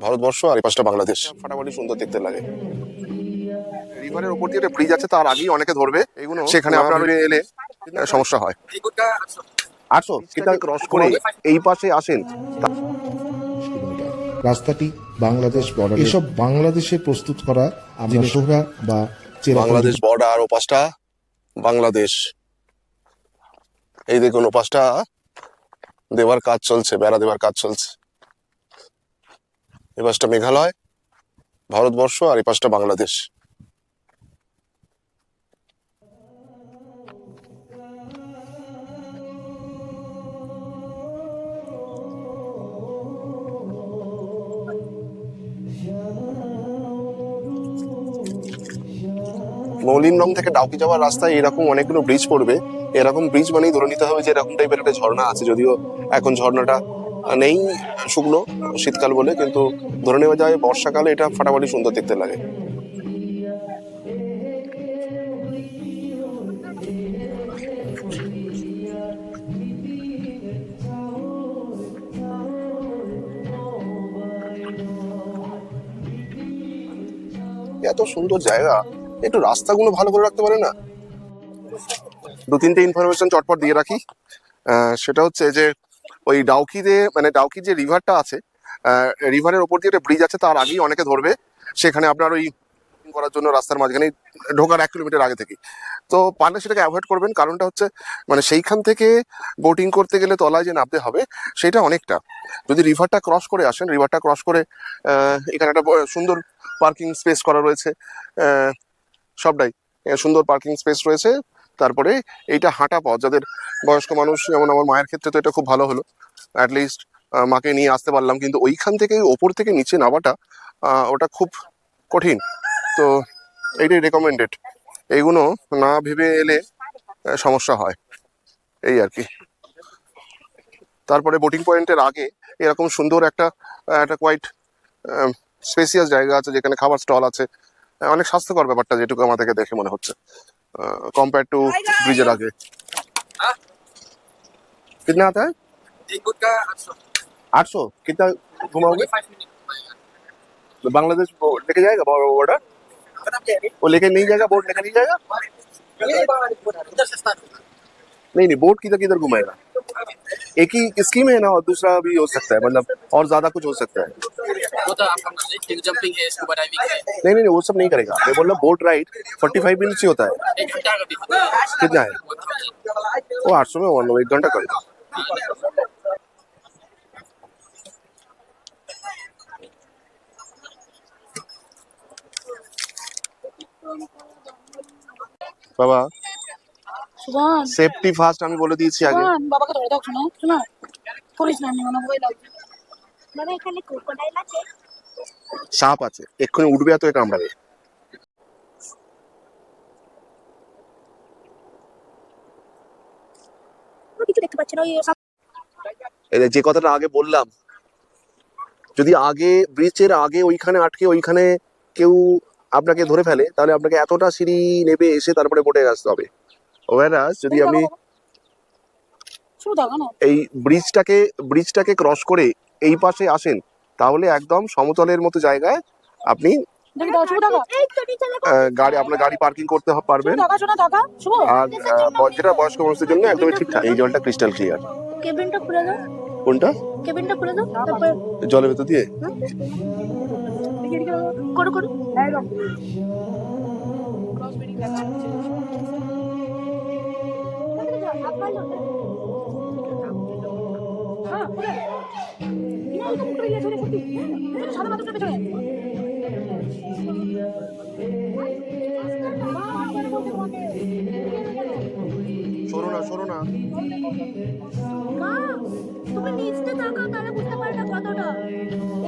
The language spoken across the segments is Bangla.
ভারতবর্ষ আর এই পাশটা বাংলাদেশ। ফাটাফাটি সুন্দর দেখতে লাগে। রিভারের উপর দিয়ে একটা ব্রিজ আছে তার আগেই অনেকে ধরবে। এগুলো সেখানে আপনার এলে সমস্যা হয়। আটশো কিটা ক্রস করে এই পাশে আসেন। রাস্তাটি বাংলাদেশ বর্ডার এসব বাংলাদেশে প্রস্তুত করা আমরা সোহরা বা বাংলাদেশ বর্ডার ও পাশটা বাংলাদেশ। এই দেখুন ও পাশটা দেওয়ার কাজ চলছে বেড়া দেওয়ার কাজ চলছে। এই পাশটা মেঘালয়, ভারতবর্ষ আর এই পাশটা বাংলাদেশ। মৌলিনরম থেকে ডাউকি যাওয়ার রাস্তায় এরকম অনেকগুলো ব্রিজ পড়বে। এরকম ব্রিজ মানেই ধরে নিতে হবে যে এরকম টাইপের একটা ঝর্ণা আছে, যদিও এখন ঝর্ণাটা নেই শুকনো শীতকাল বলে, কিন্তু ধরে নেওয়া যায় বর্ষাকালে এটা ফাটাফাটি সুন্দর দেখতে লাগে। এত সুন্দর জায়গা, একটু রাস্তাগুলো ভালো করে রাখতে পারে না? দু তিনটে ইনফরমেশন চটপট দিয়ে রাখি। সেটা হচ্ছে যে ওই ডাউকিতে মানে ডাউকি যে রিভারটা আছে রিভারের ওপর দিয়ে একটা ব্রিজ আছে, তার আগেই অনেকে ধরবে। সেখানে আপনার ওই করার জন্য রাস্তার মাঝখানে ঢোকার এক কিলোমিটার আগে থেকে তো পারলে সেটাকে অ্যাভয়েড করবেন, কারণটা হচ্ছে মানে সেইখান থেকে বোটিং করতে গেলে তলায় যে নামতে হবে, সেটা অনেকটা। যদি রিভারটা ক্রস করে আসেন, রিভারটা ক্রস করে এখানে একটা সুন্দর পার্কিং স্পেস করা রয়েছে সবটাই। সুন্দর পার্কিং স্পেস রয়েছে। তারপরে এইটা হাঁটা পথ। যাদের বয়স্ক মানুষ, যেমন আমার মায়ের ক্ষেত্রে তো এটা খুব ভালো হলো। অ্যাটলিস্ট মাকে নিয়ে আসতে পারলাম, কিন্তু ওইখান থেকে ওপর থেকে নিচে নামাটা ওটা খুব কঠিন। তো এইটাই রেকমেন্ডেড এইগুলো না ভেবে এলে সমস্যা হয়। এই আর কি। তারপরে বোটিং পয়েন্টের আগে এরকম সুন্দর একটা একটা কোয়াইট স্পেসিয়াস জায়গা আছে, যেখানে খাবার স্টল আছে। অনেক স্বাস্থ্যকর ব্যাপারটা যেটুকু আমাদেরকে দেখে মনে হচ্ছে। कंपेयर टू ब्रीजर आगे कितना आता है? एक गुड का आठ सौ। कितना घुमाओगे? तो बांग्लादेश लेके जाएगा बॉर्डर वो लेके नहीं जाएगा बोट लेके नहीं जाएगा? नहीं नहीं बोट किधर किधर घुमाएगा? एक ही स्कीम है ना और दूसरा भी हो सकता है मतलब और ज़्यादा कुछ हो सकता है। वो तो आपका मर्जी टिंग जंपिंग है स्कूबा डाइविंग है नहीं नहीं नहीं वो सब नहीं करेगा मैं बोल रहा boat ride forty five minutes ही होता है एक घंटा का भी होता है कितना है वो थाउजेंड वो आठ सौ में वन एक घंटा करेगा বাবা সুজন সেফটি ফার্স্ট আমি বলে দিয়েছি আগে সুজন বাবাকে ধরে দাও শোনো শোনো করিস না মনে ভয় লাগছে এখানে ক্রোকোডাইল আছে? সাপ আছে। এক্ষুনি উঠবে এত কামড়াবে কোনো কিছু দেখতে পাচ্ছি না ওই যে কথাটা আগে বললাম যদি আগে ব্রিজের আগে ওইখানে আটকে ওইখানে কেউ আপনাকে ধরে ফেলে তাহলে আপনাকে এতটা সিঁড়ি নেবে এসে তারপরে বোটে আসতে হবে। ওয়ারাস যদি আমি এই ব্রিজটাকে ব্রিজটাকে ক্রস করে এই পাশে আসেন তাহলে একদম সমতলের মতো জায়গায় আপনি গাড়ি আপনার গাড়ি পার্কিং করতে পারবেন। আর যেটা বয়স্ক মানুষদের জন্য একদমই ঠিকঠাক এই জলটা ক্রিস্টাল ক্লিয়ার কোনটা? কেবিনটা খুলে দাও তারপর জলের ভেতর দিয়ে? করো করো। সাদা না মা, তুমি নিচটা তাকাও, তাহলে বুঝতে পারবে কতটা।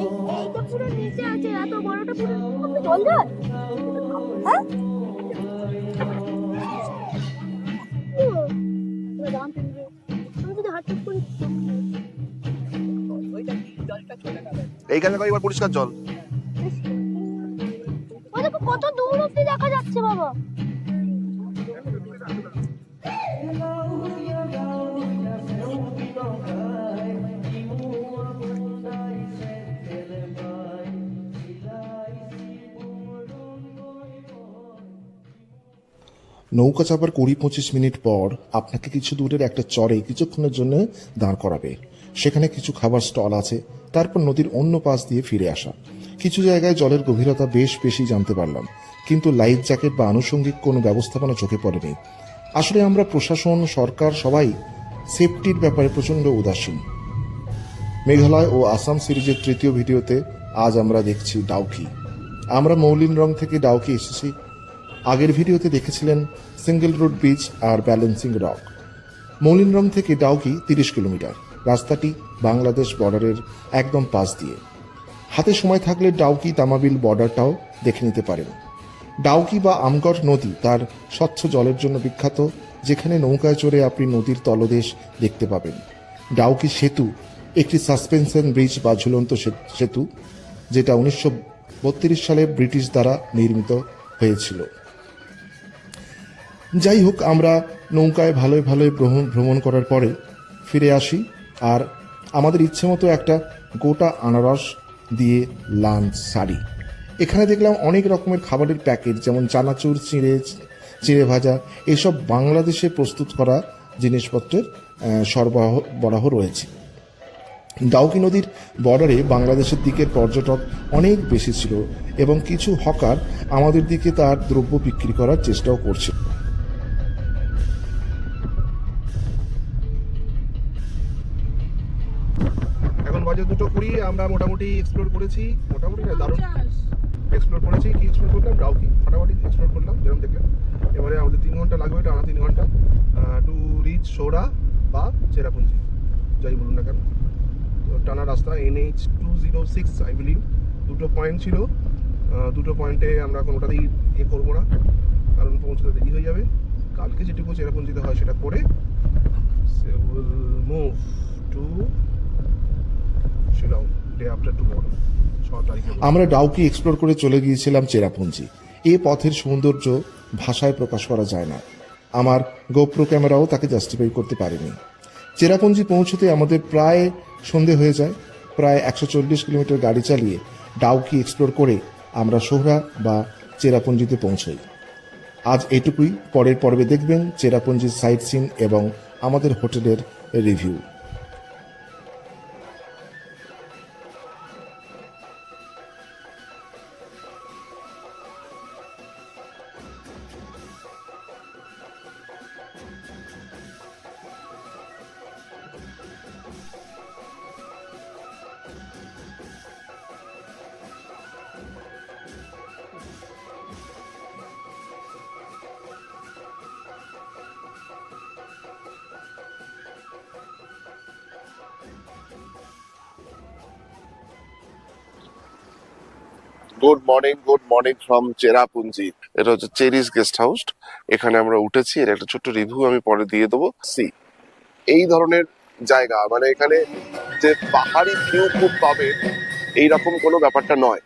এই এইটা পুরো নিচে আছে, এত বড়টা পুরো জল দেন হ্যাঁ। আমি যদি হাত করি এইখানে এবার পরিষ্কার জল। কত দূর অব্দি দেখা যাচ্ছে বাবা। নৌকা চাপার কুড়ি পঁচিশ মিনিট পর আপনাকে কিছু দূরের একটা চরে কিছুক্ষণের জন্য দাঁড় করাবে। সেখানে কিছু খাবার স্টল আছে, তারপর নদীর অন্য পাশ দিয়ে ফিরে আসা। কিছু জায়গায় জলের গভীরতা বেশ বেশি জানতে পারলাম, কিন্তু লাইফ জ্যাকেট বা আনুষঙ্গিক কোনো ব্যবস্থাপনা চোখে পড়েনি। আসলে আমরা প্রশাসন, সরকার, সবাই সেফটির ব্যাপারে প্রচণ্ড উদাসীন। মেঘালয় ও আসাম সিরিজের তৃতীয় ভিডিওতে আজ আমরা দেখছি ডাউকি। আমরা মৌলিন রং থেকে ডাউকি এসেছি। আগের ভিডিওতে দেখেছিলেন সিঙ্গেল রোড ব্রিজ আর ব্যালেন্সিং রক। মৌলিন রং থেকে ডাউকি তিরিশ কিলোমিটার। রাস্তাটি বাংলাদেশ বর্ডারের একদম পাশ দিয়ে। হাতে সময় থাকলে ডাউকি তামাবিল বর্ডারটাও দেখে নিতে পারেন। ডাউকি বা আমগড় নদী তার স্বচ্ছ জলের জন্য বিখ্যাত, যেখানে নৌকায় চড়ে আপনি নদীর তলদেশ দেখতে পাবেন। ডাউকি সেতু, একটি সাসপেনশন ব্রিজ বা ঝুলন্ত সেতু, যেটা উনিশশো বত্রিশ সালে ব্রিটিশ দ্বারা নির্মিত হয়েছিল। যাই হোক, আমরা নৌকায় ভালোই ভালোই ভ্রমণ করার পরে ফিরে আসি আর আমাদের ইচ্ছে মতো একটা গোটা আনারস দিয়ে লাঞ্চ সারি। এখানে দেখলাম অনেক রকমের খাবারের প্যাকেট, যেমন চানাচুর চিঁড়ে চিঁড়ে ভাজা, এসব বাংলাদেশে প্রস্তুত করা জিনিসপত্রের সরবরাহ, বরাহ রয়েছে। ডাউকি নদীর বর্ডারে বাংলাদেশের দিকের পর্যটক অনেক বেশি ছিল এবং কিছু হকার আমাদের দিকে তার দ্রব্য বিক্রি করার চেষ্টাও করছে। এখন বাজে দুটো কুড়ি, আমরা মোটামুটি এক্সপ্লোর করেছি, মোটামুটি না, দারুণ। এক্সপ্লোর করেছি, কি এক্সপ্লোর করলাম? ডাউকি ফাটাফাটি এক্সপ্লোর করলাম যেরকম দেখলেন এবারে আমাদের তিন ঘণ্টা লাগবে টানা তিন ঘণ্টা। টু রিচ সোরা বা চেরাপুঞ্জি যাই বলুন না কেন। টানা রাস্তা NH two zero six I believe দুটো পয়েন্ট ছিল। দুটো পয়েন্টে আমরা কোনোটাতেই এ করব না। কারণ পৌঁছতে দেরি হয়ে যাবে। কালকে যেটুকু চেরাপুঞ্জিতে হয় সেটা করে সে উইল মুভ টু আমরা ডাউকি এক্সপ্লোর করে চলে গিয়েছিলাম চেরাপুঞ্জি। এ পথের সৌন্দর্য ভাষায় প্রকাশ করা যায় না। আমার গোপ্রো ক্যামেরাও তাকে জাস্টিফাই করতে পারেনি। চেরাপুঞ্জি পৌঁছতে আমাদের প্রায় সন্ধে হয়ে যায়। প্রায় একশো চল্লিশ কিলোমিটার গাড়ি চালিয়ে ডাউকি এক্সপ্লোর করে আমরা সোহরা বা চেরাপুঞ্জিতে পৌঁছই। আজ এটুকুই। পরের পর্বে দেখবেন চেরাপুঞ্জির সাইট সিন এবং আমাদের হোটেলের review good morning good morning from Cherrapunji এটা হচ্ছে চেরিস গেস্ট হাউস এখানে আমরা উঠেছি, এর একটা ছোট্ট রিভিউ আমি পরে দিয়ে দেবো। সি এই ধরনের জায়গা মানে এখানে যে পাহাড়ি ভিউ খুব পাবে এইরকম কোনো ব্যাপারটা নয়।